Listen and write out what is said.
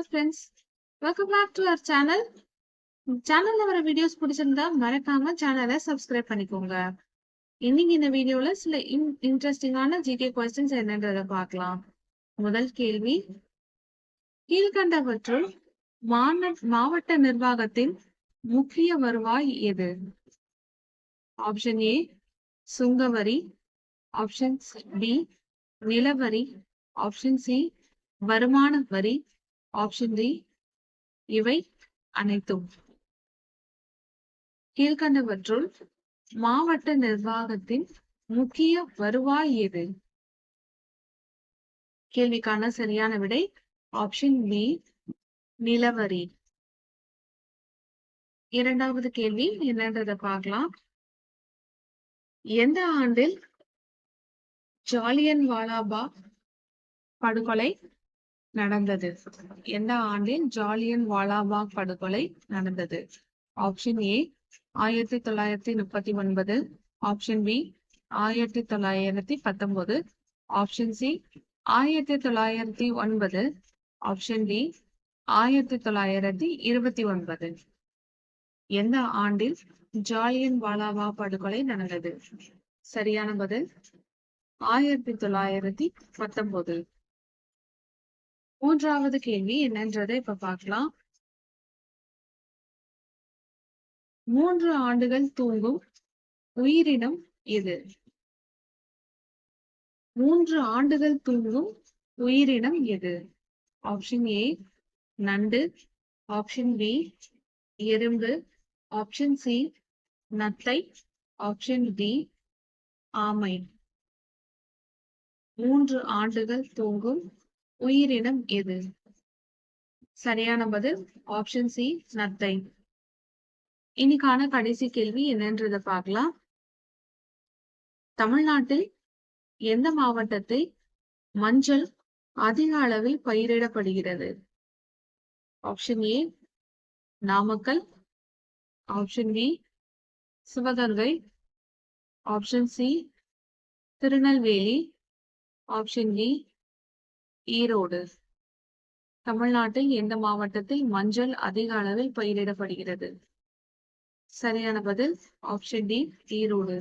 வணக்கம் friends welcome back to our channel சேனல்ல வர வீடியோஸ் பிடிச்சிருந்தா மறக்காம சேனலை சப்ஸ்கிரைப் பண்ணிக்கோங்க. இன்னைக்கு இந்த வீடியோல சில இன்ட்ரெஸ்டிங்கான ஜிகே கொஸ்டின்ஸ் என்னன்றத பார்க்கலாம். முதல் கேள்வி. கீழ்கண்டவற்றுள் மாந மாவட்ட நிர்வாகத்தின் முக்கிய வருவாய் எது? ஆப்ஷன் ஏ சுங்கவரி. ஆப்ஷன் பி நிலவரி. ஆப்ஷன் சி வருமான வரி. ஆப்ஷன் டி இவை அனைத்தும். கீழ்கண்டவற்றுள் மாவட்ட நிர்வாகத்தின் முக்கிய வருவாய் எது? கேள்விக்கான சரியான விடை ஆப்ஷன் பி நிலவரி. இரண்டாவது கேள்வி என்னன்றத பார்க்கலாம். எந்த ஆண்டில் ஜாலியன் வாலாபாக் படுகொலை நடந்தது. எந்த ஆண்டில் ஜாலியன் வாலாபாக் படுகொலை நடந்தது? ஆப்ஷன் ஏ ஆயிரத்தி தொள்ளாயிரத்தி முப்பத்தி ஒன்பது. ஆப்ஷன் பி ஆயிரத்தி தொள்ளாயிரத்தி பத்தொன்பது ஆப்ஷன் சி ஆயிரத்தி தொள்ளாயிரத்தி ஒன்பது. ஆப்ஷன் டி ஆயிரத்தி தொள்ளாயிரத்தி இருபத்தி ஒன்பது. எந்த ஆண்டில் ஜாலியன் வாலாபா படுகொலை நடந்தது? சரியான பதில் ஆயிரத்தி தொள்ளாயிரத்தி பத்தொன்பது மூன்றாவது கேள்வி என்னன்றதை இப்ப பார்க்கலாம். மூன்று ஆண்டுகள் தூங்கும் உயிரினம் எது? மூன்று ஆண்டுகள் தூங்கும் உயிரினம் எது? ஆப்ஷன் ஏ நண்டு. ஆப்ஷன் பி எறும்பு. ஆப்ஷன் சி நத்தை. ஆப்ஷன் டி ஆமை. மூன்று ஆண்டுகள் தூங்கும் உயிரினம் எது? சரியான பதில் ஆப்ஷன் சி நத்தை இன்னைக்கான கடைசி கேள்வி என்னன்றத பார்க்கலாம். தமிழ்நாட்டில் எந்த மாவட்டத்தில் மஞ்சள் அதிக அளவில் பயிரிடப்படுகிறது? Option A Namakkal. Option B Sivaganga. Option C Tirunelveli. Option D Erode. தமிழ்நாட்டில் எந்த மாவட்டத்தில் மஞ்சள் அதிக அளவில் பயிரிடப்படுகிறது. சரியான பதில் ஆப்ஷன் டி ஈரோடு.